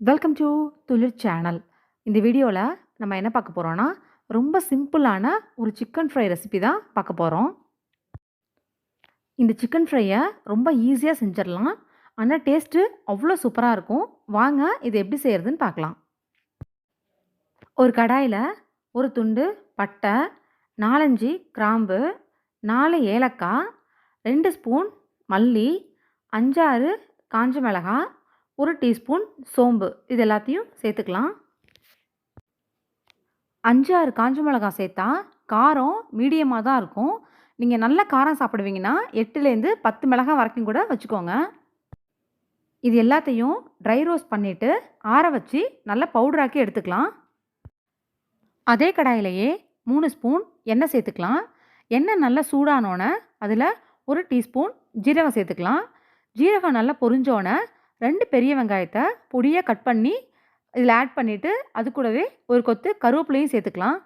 Welcome to துளிர் channel இந்த வீடியோவில் நம்ம என்ன பார்க்க போகிறோன்னா ரொம்ப சிம்பிளான ஒரு சிக்கன் ஃப்ரை ரெசிபி தான் பார்க்க போகிறோம் இந்த சிக்கன் ஃப்ரையை ரொம்ப ஈஸியாக செஞ்சிடலாம். ஆனால் டேஸ்ட்டு அவ்வளோ சூப்பராக இருக்கும். வாங்க இது எப்படி செய்கிறதுன்னு பார்க்கலாம். ஒரு கடாயில் ஒரு துண்டு பட்டை நாலஞ்சு கிராம்பு நாலு ஏலக்காய் ரெண்டு ஸ்பூன் மல்லி அஞ்சாறு காஞ்ச மிளகாய் ஒரு டீஸ்பூன் சோம்பு இது எல்லாத்தையும் சேர்த்துக்கலாம். அஞ்சு ஆறு காஞ்ச மிளகாய் சேர்த்தா காரம் மீடியமாக தான் இருக்கும். நீங்கள் நல்ல காரம் சாப்பிடுவீங்கன்னா எட்டுலேருந்து பத்து மிளகாய் வரைக்கும் கூட வச்சுக்கோங்க. இது எல்லாத்தையும் ட்ரை ரோஸ்ட் பண்ணிவிட்டு ஆற வச்சு நல்லா பவுடராக்கி எடுத்துக்கலாம். அதே கடாயிலேயே மூணு ஸ்பூன் எண்ணெய் சேர்த்துக்கலாம். எண்ணெய் நல்லா சூடானோன்னே அதில் ஒரு டீஸ்பூன் ஜீரகம் சேர்த்துக்கலாம். ஜீரகம் நல்லா பொரிஞ்சோன்னே ரெண்டு பெரிய வெங்காயத்தை பொடியாக கட் பண்ணி இதில் ஆட் பண்ணிவிட்டு அது கூடவே ஒரு கொத்து கருவேப்பிலையும் சேர்த்துக்கலாம்.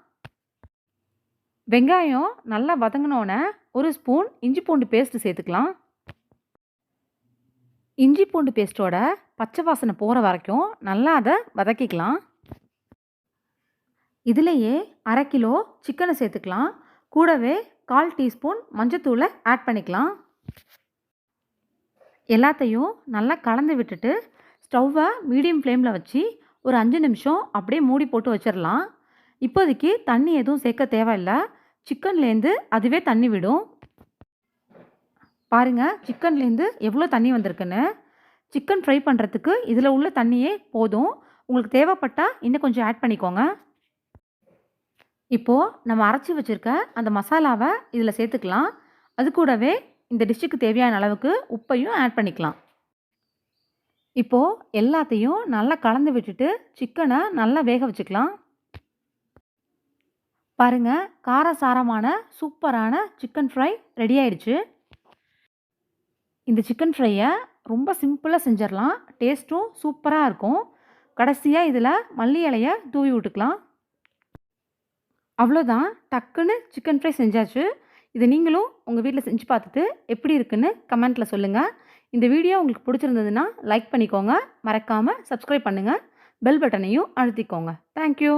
வெங்காயம் நல்லா வதங்கினோன்னே ஒரு ஸ்பூன் இஞ்சி பூண்டு பேஸ்ட்டு சேர்த்துக்கலாம். இஞ்சி பூண்டு பேஸ்ட்டோட பச்சை வாசனை போகிற வரைக்கும் நல்லா அதை வதக்கிக்கலாம். இதுலேயே அரை கிலோ சிக்கனை சேர்த்துக்கலாம். கூடவே கால் டீஸ்பூன் மஞ்சத்தூளை ஆட் பண்ணிக்கலாம். எல்லாத்தையும் நல்லா கலந்து விட்டுட்டு ஸ்டவ்வை மீடியம் ஃப்ளேமில் வச்சு ஒரு அஞ்சு நிமிஷம் அப்படியே மூடி போட்டு வச்சிடலாம். இப்போதைக்கு தண்ணி எதுவும் சேர்க்க தேவையில்லை. சிக்கன்லேருந்து அதுவே தண்ணி விடும். பாருங்கள் சிக்கன்லேருந்து எவ்வளோ தண்ணி வந்திருக்குன்னு. சிக்கன் ஃப்ரை பண்ணுறதுக்கு இதில் உள்ள தண்ணியே போதும். உங்களுக்கு தேவைப்பட்டால் இன்னும் கொஞ்சம் ஆட் பண்ணிக்கோங்க. இப்போது நம்ம அரைச்சி வச்சுருக்க அந்த மசாலாவை இதில் சேர்த்துக்கலாம். அது கூடவே இந்த டிஷ்ஷுக்கு தேவையான அளவுக்கு உப்பையும் ஆட் பண்ணிக்கலாம். இப்போது எல்லாத்தையும் நல்லா கலந்து விட்டுட்டு சிக்கனை நல்லா வேக வச்சுக்கலாம். பாருங்கள் காரசாரமான சூப்பரான சிக்கன் ஃப்ரை ரெடி ஆயிடுச்சு. இந்த சிக்கன் ஃப்ரையை ரொம்ப சிம்பிளாக செஞ்சிடலாம். டேஸ்ட்டும் சூப்பராக இருக்கும். கடைசியாக இதில் மல்லி இலையை தூவி விட்டுக்கலாம். அவ்வளோதான் டக்குன்னு சிக்கன் ஃப்ரை செஞ்சாச்சு. இதை நீங்களும் உங்கள் வீட்டில் செஞ்சு பார்த்துட்டு எப்படி இருக்குன்னு கமெண்ட்டில் சொல்லுங்கள் இந்த வீடியோ உங்களுக்கு பிடிச்சிருந்ததுன்னா லைக் பண்ணிக்கோங்க. மறக்காமல் சப்ஸ்கிரைப் பண்ணுங்கள் பெல் பட்டனையும் அழுத்திக்கோங்க. தேங்க்யூ